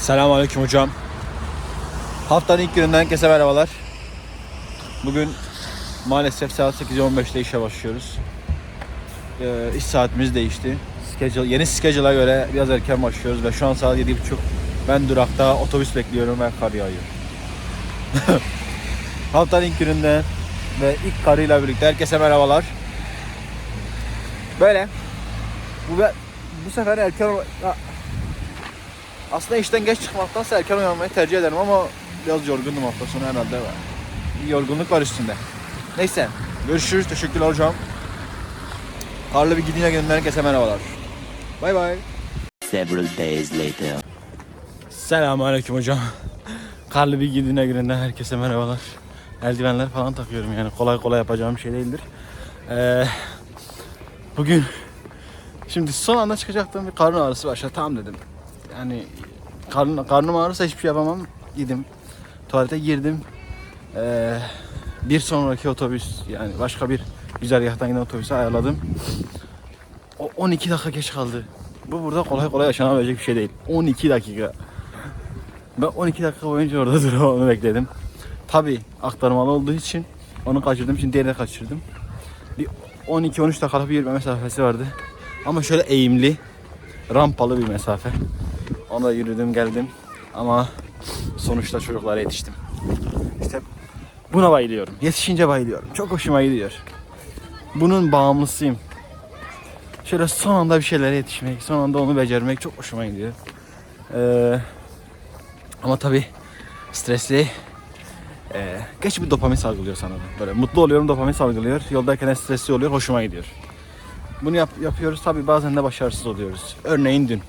Selamünaleyküm hocam. Haftanın ilk gününden herkese merhabalar. Bugün maalesef saat 8.15'te işe başlıyoruz. Ee, iş saatimiz değişti. Schedule, yeni schedule'a göre biraz erken başlıyoruz ve şu an saat 7.30. Ben durakta otobüs bekliyorum ve kar yağıyor. Haftanın ilk gününde ve ilk karıyla birlikte herkese merhabalar. Böyle. Bu, bu sefer erken aslında işten geç çıkmaktansa erken uyanmayı tercih ederim ama biraz yorgundum hafta sonu herhalde. Bir yorgunluk var üstünde. Neyse. Görüşürüz. Teşekkürler hocam. Karlı bir gidine gönderen herkese merhabalar. Bay bay. Several days later. Selamünaleyküm hocam. Karlı bir gidine günden herkese merhabalar. Eldivenler falan takıyorum yani kolay kolay yapacağım bir şey değildir. Ee, bugün şimdi son anda çıkacaktım bir karın ağrısı başladı. Tamam dedim. Yani karın, karnım ağrırsa hiçbir şey yapamam. Gidim. Tuvalete girdim. Ee, bir sonraki otobüs yani başka bir güzergahtan yine otobüsü ayarladım. O 12 dakika geç kaldı. Bu burada kolay kolay yaşanabilecek bir şey değil. 12 dakika. Ben 12 dakika boyunca orada onu bekledim. Tabi aktarmalı olduğu için onu kaçırdım. Şimdi diğerini kaçırdım. Bir 12-13 dakikalık bir yürüme mesafesi vardı. Ama şöyle eğimli, rampalı bir mesafe. Ona yürüdüm geldim. Ama sonuçta çocuklara yetiştim. İşte buna bayılıyorum. Yetişince bayılıyorum. Çok hoşuma gidiyor. Bunun bağımlısıyım. Şöyle son anda bir şeylere yetişmek, son anda onu becermek çok hoşuma gidiyor. Ee, ama tabi stresli. Ee, geç bir dopamin salgılıyor sana. Böyle mutlu oluyorum dopamin salgılıyor. Yoldayken stresli oluyor. Hoşuma gidiyor. Bunu yap, yapıyoruz. Tabi bazen de başarısız oluyoruz. Örneğin dün.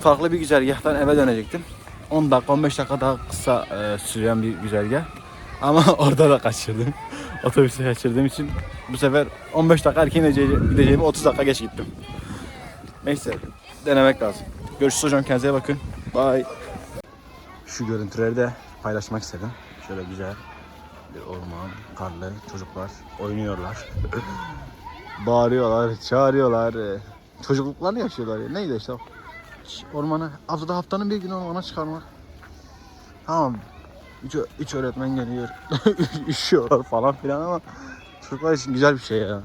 Farklı bir güzergahtan eve dönecektim. 10 dakika 15 dakika daha kısa e, süren bir güzergah. Ama orada da kaçırdım. Otobüsü kaçırdığım için bu sefer 15 dakika erken gideceğimi gideceğimi 30 dakika geç gittim. Neyse denemek lazım. Görüşürüz hocam kendinize bakın. Bye. Şu görüntüleri de paylaşmak istedim. Şöyle güzel bir orman, karlı çocuklar oynuyorlar. Bağırıyorlar, çağırıyorlar. Çocukluklarını yaşıyorlar ya. Neydi işte? Ormana, haftada haftanın bir günü ormana çıkarmak. Tamam. Üç, üç öğretmen geliyor. Üşüyorlar falan filan ama çocuklar için güzel bir şey ya.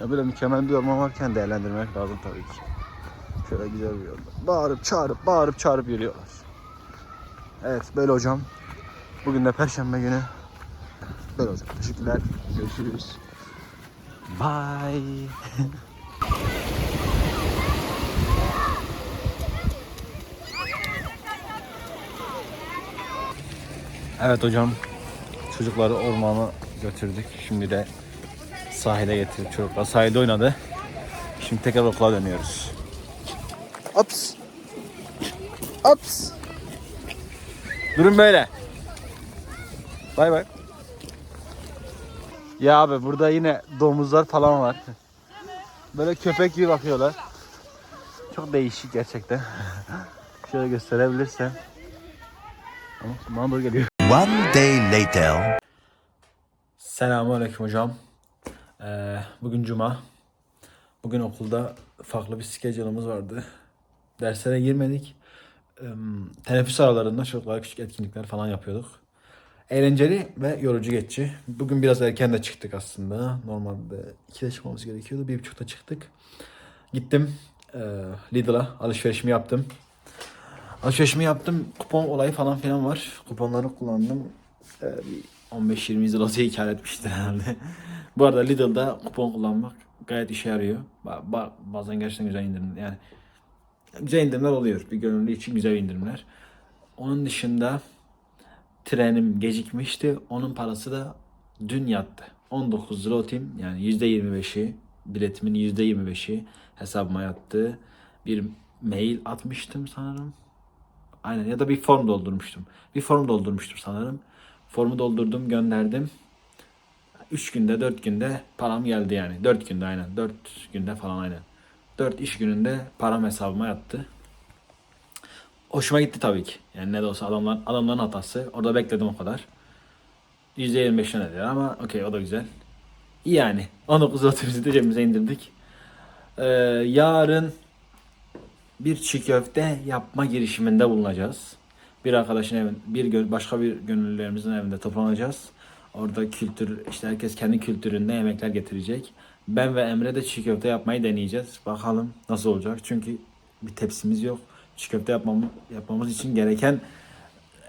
Ya böyle mükemmel bir orman varken değerlendirmek lazım tabii ki. Şöyle güzel bir yolda. Bağırıp çağırıp bağırıp çağırıp yürüyorlar. Evet böyle hocam. Bugün de perşembe günü. Böyle hocam. Teşekkürler. Görüşürüz. Bye. evet hocam. Çocukları ormana götürdük. Şimdi de sahile getirdik çocuklar. Sahilde oynadı. Şimdi tekrar okula dönüyoruz. Ops. Ops. Durun böyle. Bay bay. Ya abi burada yine domuzlar falan var. Böyle köpek gibi bakıyorlar. Çok değişik gerçekten. Şöyle gösterebilirsem. Ama bana doğru geliyor. One day later. Selamünaleyküm hocam. Ee, bugün cuma. Bugün okulda farklı bir schedule'ımız vardı. Derslere girmedik. Ee, teneffüs aralarında çocuklara küçük etkinlikler falan yapıyorduk. Eğlenceli ve yorucu geçti. Bugün biraz erken de çıktık aslında. Normalde 2'de çıkmamız gerekiyordu. 1.30'da çıktık. Gittim e, Lidl'a alışverişimi yaptım. Alışverişimi yaptım. Kupon olayı falan filan var. Kuponları kullandım. Ee, bir 15-20 zloty kar etmiştir herhalde. Bu arada Lidl'da kupon kullanmak gayet işe yarıyor. Ba- ba- bazen gerçekten güzel indirim yani güzel indirimler oluyor. Bir gönüllü için güzel indirimler. Onun dışında trenim gecikmişti. Onun parası da dün yattı. 19 zlotim yani %25'i biletimin %25'i hesabıma yattı. Bir mail atmıştım sanırım. Aynen ya da bir form doldurmuştum. Bir form doldurmuştum sanırım. Formu doldurdum gönderdim. 3 günde 4 günde param geldi yani. 4 günde aynen. 4 günde falan aynen. 4 iş gününde param hesabıma yattı. Hoşuma gitti tabii ki. Yani ne de olsa adamlar, adamların hatası. Orada bekledim o kadar. %25 ne diyor ama okey o da güzel. İyi yani. 19 otobüsü de cebimize indirdik. Ee, yarın bir çiğ köfte yapma girişiminde bulunacağız. Bir arkadaşın evin, bir başka bir gönüllülerimizin evinde toplanacağız. Orada kültür, işte herkes kendi kültüründe yemekler getirecek. Ben ve Emre de çiğ köfte yapmayı deneyeceğiz. Bakalım nasıl olacak. Çünkü bir tepsimiz yok. Çiğ köfte yapmamız, yapmamız için gereken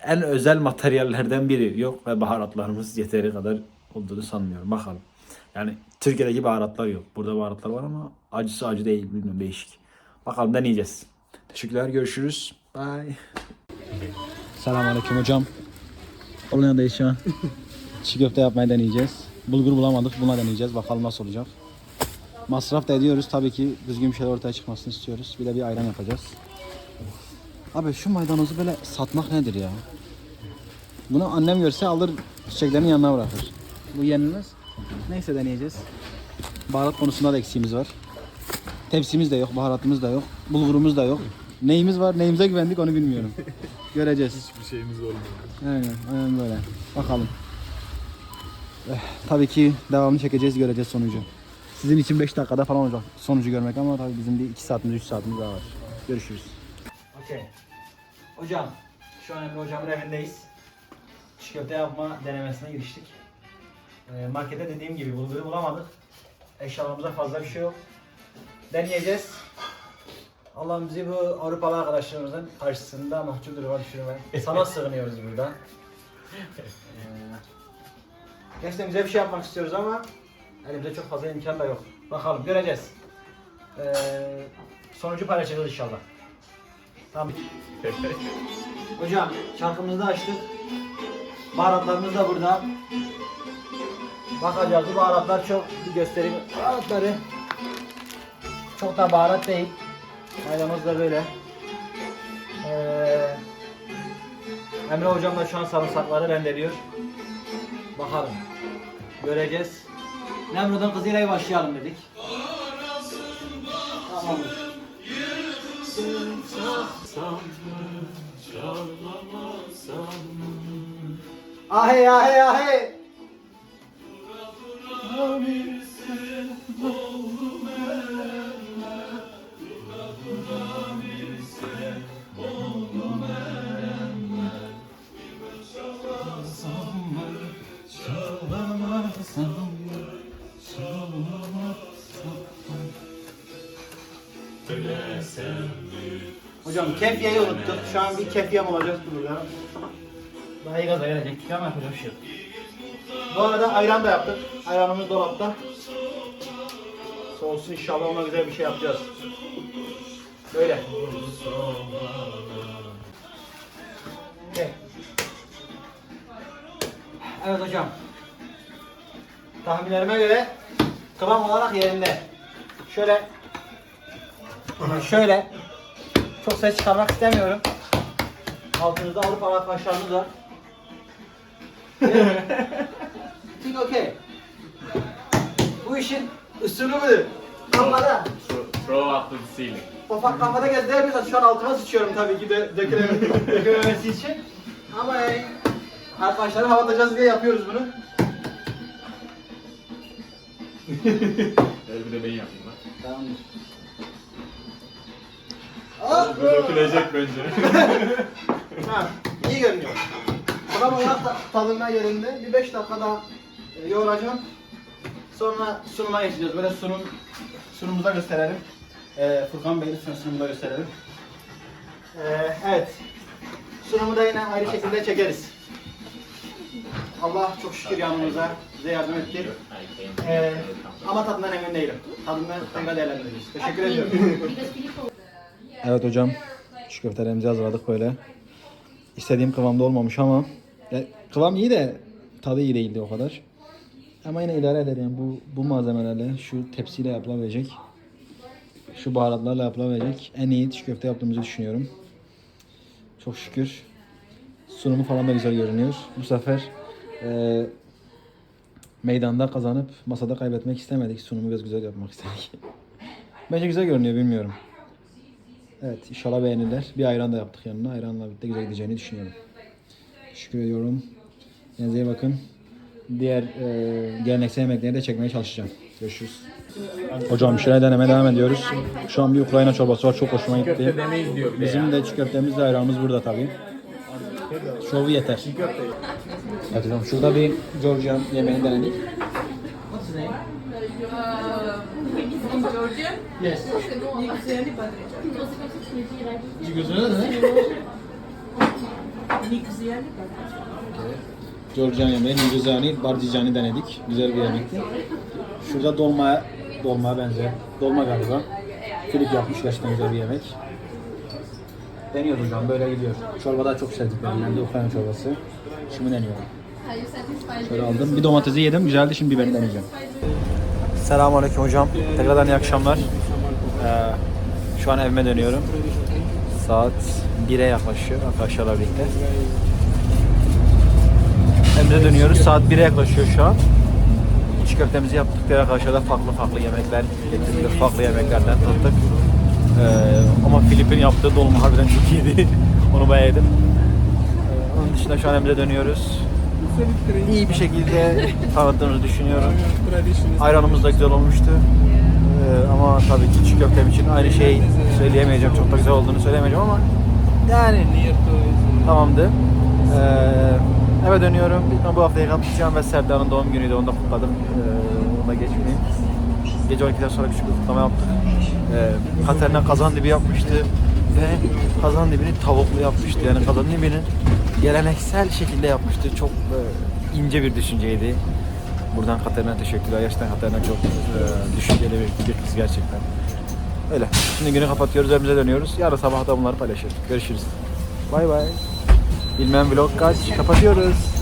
en özel materyallerden biri yok ve baharatlarımız yeteri kadar olduğunu sanmıyorum. Bakalım. Yani Türkiye'deki baharatlar yok. Burada baharatlar var ama acısı acı değil. Bilmiyorum değişik. Bakalım deneyeceğiz. Teşekkürler. Görüşürüz. Bye. Selamünaleyküm hocam. Onun yanındayız şu an. Çiğ köfte yapmayı deneyeceğiz. Bulgur bulamadık. Buna deneyeceğiz. Bakalım nasıl olacak. Masraf da ediyoruz. Tabii ki düzgün bir şeyler ortaya çıkmasını istiyoruz. Bir de bir ayran yapacağız. Abi şu maydanozu böyle satmak nedir ya? Bunu annem görse alır çiçeklerin yanına bırakır. Bu yenilmez. Neyse deneyeceğiz. Baharat konusunda da eksiğimiz var. Tepsimiz de yok, baharatımız da yok, bulgurumuz da yok. Neyimiz var, neyimize güvendik onu bilmiyorum. Göreceğiz. Hiçbir şeyimiz olmuyor. Aynen, aynen böyle. Bakalım. Eh, tabii ki devamını çekeceğiz, göreceğiz sonucu. Sizin için 5 dakikada falan olacak sonucu görmek ama tabii bizim bir 2 saatimiz, 3 saatimiz daha var. Görüşürüz. Okey. Hocam, şu an Emre hocamın evindeyiz. Çiğ köfte yapma denemesine giriştik. Ee, markete dediğim gibi bulguru bulamadık. Eşyalarımızda fazla bir şey yok. Deneyeceğiz. Allah'ım bizi bu Avrupalı arkadaşlarımızın karşısında mahcup duruma düşürme. Sana sığınıyoruz burada. Ee, gerçekten güzel bir şey yapmak istiyoruz ama elimizde çok fazla imkan da yok. Bakalım göreceğiz. Ee, sonucu paylaşacağız inşallah. Tamam. Hocam şarkımızı da açtık. Baharatlarımız da burada. Bakacağız bu baharatlar çok bir göstereyim. Baharatları çok da baharat değil. Maydanoz da böyle. Ee, Emre hocam da şu an sarımsakları rendeliyor. Bakalım. Göreceğiz. Nemrut'un kızıyla başlayalım dedik. Tamamdır. Ahey ahey ahey. Hocam kefyeyi unuttuk. Şu an bir kefye olacak burada. Daha iyi gaza gelecektik ama yapacak bir şey yok. Bu arada ayran da yaptık. Ayranımız dolapta. Soğusun inşallah ona güzel bir şey yapacağız. Böyle. Okay. Evet hocam. Tahminlerime göre kıvam olarak yerinde. Şöyle şöyle çok ses çıkarmak istemiyorum. Altınızda alıp arkadaşlarınız var. Think okay. Bu işin usulü budur. Kafada. Throw up the ceiling. Ufak kafada gezdiremiyorsan şu an altıma sıçıyorum tabii ki de döküleme- dökülememesi için. Ama yani arkadaşları havalayacağız diye yapıyoruz bunu. Bir de ben yapayım lan. Tamamdır. Bu dökülecek bence. Ha, iyi görünüyor. Adam olarak da tadına yerinde. Bir 5 dakika daha e, yoğuracağım. Sonra sunuma geçeceğiz. Böyle sunum sunumumuza gösterelim. E, Furkan Bey'in sun- sunumunu da gösterelim. E, evet. Sunumu da yine ayrı şekilde çekeriz. Allah çok şükür yanımıza bize yardım etti. E, ama tadından emin değilim. Tadından tekrar değerlendireceğiz. Teşekkür ediyorum. Evet hocam. Şu köftelerimizi hazırladık böyle. İstediğim kıvamda olmamış ama ya, kıvam iyi de tadı iyi değildi o kadar. Ama yine idare eder yani bu bu malzemelerle şu tepsiyle yapılabilecek şu baharatlarla yapılabilecek en iyi çiğ köfte yaptığımızı düşünüyorum. Çok şükür. Sunumu falan da güzel görünüyor. Bu sefer e, meydanda kazanıp masada kaybetmek istemedik. Sunumu biraz güzel yapmak istedik. Bence güzel görünüyor bilmiyorum. Evet inşallah beğenirler. Bir ayran da yaptık yanına. Ayranla birlikte güzel gideceğini düşünüyorum. Teşekkür ediyorum. Kendinize iyi bakın. Diğer e, geleneksel yemekleri de çekmeye çalışacağım. Görüşürüz. Hocam bir şeyler denemeye devam ediyoruz. Şu an bir Ukrayna çorbası var. Çok hoşuma gitti. Bizim de çiğ köftemiz de ayranımız burada tabii. Şovu yeter. Evet hocam şurada bir Georgian yemeğini denedik. In Georgia? Yes. Nikuziani Badrecan. Georgian yemeği, Niguzani, Bardicani denedik. Güzel bir yemekti. Şurada dolma, dolma benzer. Dolma galiba. Filip yapmış gerçekten güzel bir yemek. Deniyoruz hocam böyle gidiyor. Çorba da çok sevdik ben. Yani de Ukrayna çorbası. Şimdi deniyorum. Şöyle aldım. Bir domatesi yedim. Güzeldi. Şimdi biberini deneyeceğim. Selamünaleyküm hocam. Tekrardan iyi akşamlar. Şu an evime dönüyorum. Saat 1'e yaklaşıyor arkadaşlarla birlikte. Evimize dönüyoruz. Saat 1'e yaklaşıyor şu an. İç köftemizi yaptık. Diğer arkadaşlar da farklı farklı yemekler getirdik. Farklı yemeklerden tattık. Ee, ama Filip'in yaptığı dolma harbiden çok iyiydi. Onu bayağı yedim. Ee, onun dışında şu an evimize dönüyoruz. İyi bir şekilde tanıttığımızı düşünüyorum. Ayranımız da güzel olmuştu. Ee, ama tabii ki çiğ köftem için aynı şeyi söyleyemeyeceğim. Çok da güzel olduğunu söyleyemeyeceğim ama yani tamamdı. Ee, eve dönüyorum. Ben bu haftayı kapatacağım ve Serdar'ın doğum günüydü. Onu da kutladım. Ee, onu da geçmeyeyim. Gece 12'den sonra küçük bir kutlama yaptık. Ee, Katerina kazan dibi yapmıştı ve kazan dibini tavuklu yapmıştı. Yani kazan dibini geleneksel şekilde yapmıştı. Çok e, ince bir düşünceydi. Buradan Katerina'ya teşekkürler. Gerçekten Katerina çok e, düşünceli bir, bir kız gerçekten. Öyle. Şimdi günü kapatıyoruz, evimize dönüyoruz. Yarın sabah da bunları paylaşırız. Görüşürüz. Bay bay. Bilmem vlog kaç. Kapatıyoruz.